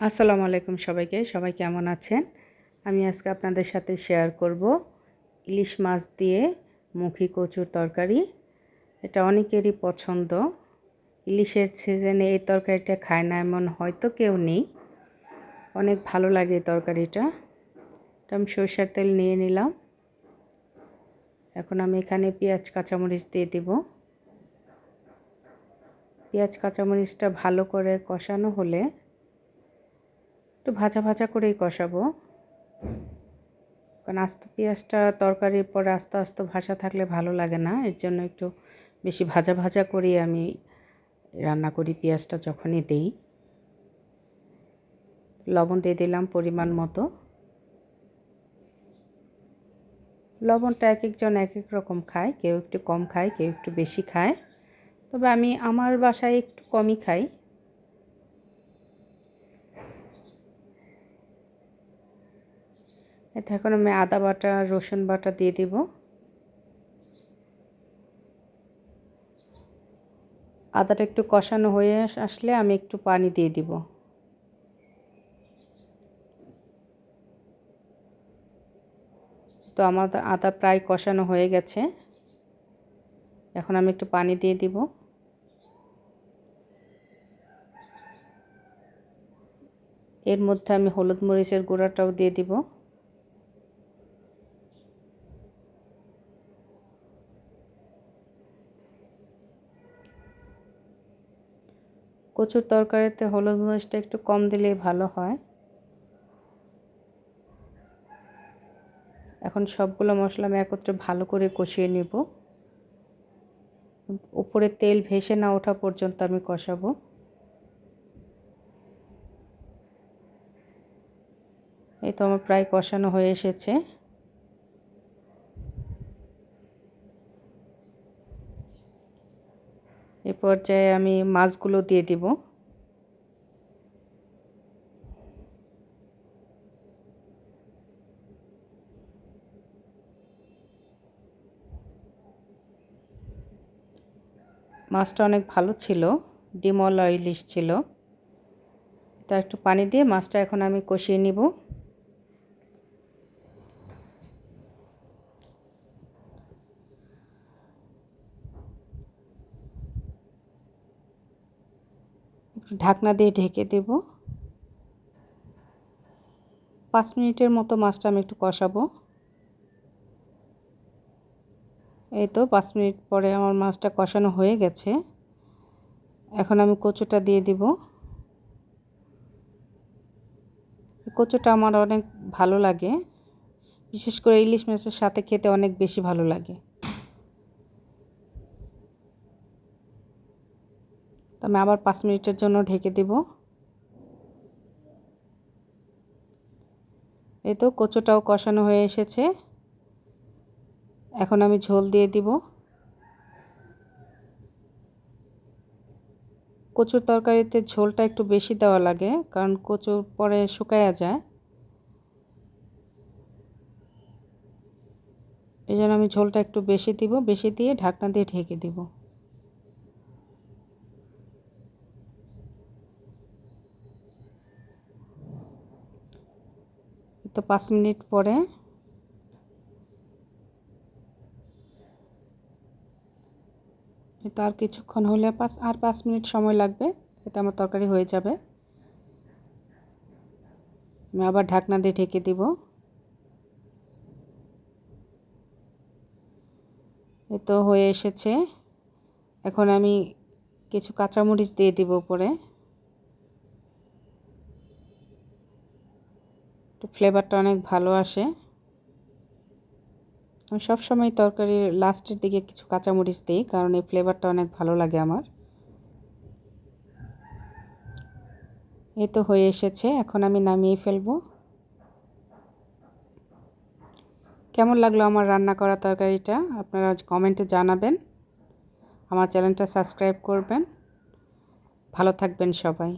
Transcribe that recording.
আসসালামু আলাইকুম সবাইকে। সবাই কেমন আছেন? আমি আজকে আপনাদের সাথে শেয়ার করব ইলিশ মাছ দিয়ে মুখি কচুর তরকারি। এটা অনেকেরই পছন্দ। ইলিশের সিজনে এই তরকারিটা খায় না এমন হয়তো কেউ নেই। অনেক ভালো লাগে এই তরকারিটা। আমি সরষের তেল নিয়ে নিলাম। এখন আমি এখানে পেঁয়াজ, কাঁচামরিচ দিয়ে দেব। পেঁয়াজ, কাঁচামরিচটা ভালো করে কষানো হলে একটু ভাজা ভাজা করেই কষাবো। কারণ আস্ত পেঁয়াজটা তরকারির পরে আস্তে আস্তে ভাজা থাকলে ভালো লাগে না। এর জন্য একটু বেশি ভাজা ভাজা করেই আমি রান্না করি পেঁয়াজটা যখনই দেই। লবণ দিয়ে দিলাম পরিমাণ মতো। লবণটা এক একজন এক এক রকম খায়, কেউ একটু কম খায়, কেউ একটু বেশি খায়। তবে আমি আমার বাসায় একটু কমই খাই। এতে এখন আমি আদা বাটা, রসুন বাটা দিয়ে দিব। আদাটা একটু কষানো হয়ে আসলে আমি একটু পানি দিয়ে দিব। তো আমার আদা প্রায় কষানো হয়ে গেছে। এখন আমি একটু পানি দিয়ে দিব। এর মধ্যে আমি হলুদ মরিচের গুঁড়াটাও দিয়ে দিব। কচুর তরকারিতে হলুদ মরিচটা একটু কম দিলেই ভালো হয়। এখন সবগুলো মশলা আমি একত্রে ভালো করে কষিয়ে নেব। উপরে তেল ভেসে না ওঠা পর্যন্ত আমি কষাবো। এই তো আমার প্রায় কষানো হয়ে এসেছে। এ পর্যায়ে আমি মাছগুলো দিয়ে দিব। মাছটা অনেক ভালো ছিল, ডিমল ইলিশ ছিল। তা একটু পানি দিয়ে মাছটা এখন আমি কষিয়ে নিব। ঢাকনা দিয়ে ঢেকে দেব। পাঁচ মিনিটের মতো মাছটা আমি একটু কষাবো। এই তো পাঁচ মিনিট পরে আমার মাছটা কষানো হয়ে গেছে। এখন আমি কচুটা দিয়ে দিব। কচুটা আমার অনেক ভালো লাগে। বিশেষ করে ইলিশ মাছের সাথে খেতে অনেক বেশি ভালো লাগে। তো আমি আবার পাঁচ মিনিটের জন্য ঢেকে দেব। এই তো কচুটাও কষানো হয়ে এসেছে। এখন আমি ঝোল দিয়ে দিব। কচুর তরকারিতে ঝোলটা একটু বেশি দেওয়া লাগে, কারণ কচুর পরে শুকায়া যায়। এই জন্য আমি ঝোলটা একটু বেশি দিব, বেশি দিয়ে ঢাকনা দিয়ে ঢেকে দিব। তো পাঁচ মিনিট পরে। এটা আর কিছুক্ষণ হলে পাঁচ, আর পাঁচ মিনিট সময় লাগবে, এতে আমার তরকারি হয়ে যাবে। আমি আবার ঢাকনা দিয়ে ঢেকে দিব। এ তো হয়ে এসেছে। এখন আমি কিছু কাঁচামরিচ দিয়ে দিব উপরে। ফ্লেভারটা অনেক ভালো আসে। আমি সবসময় তরকারির লাস্টের দিকে কিছু কাঁচামরিচ দিই, কারণ এই ফ্লেভারটা অনেক ভালো লাগে আমার। এই তো হয়ে এসেছে, এখন আমি নামিয়ে ফেলব। কেমন লাগল আমার রান্না করা তরকারিটা? আপনারা কমেন্টে জানাবেন। আমার চ্যানেলটা সাবস্ক্রাইব করবেন। ভালো থাকবেন সবাই।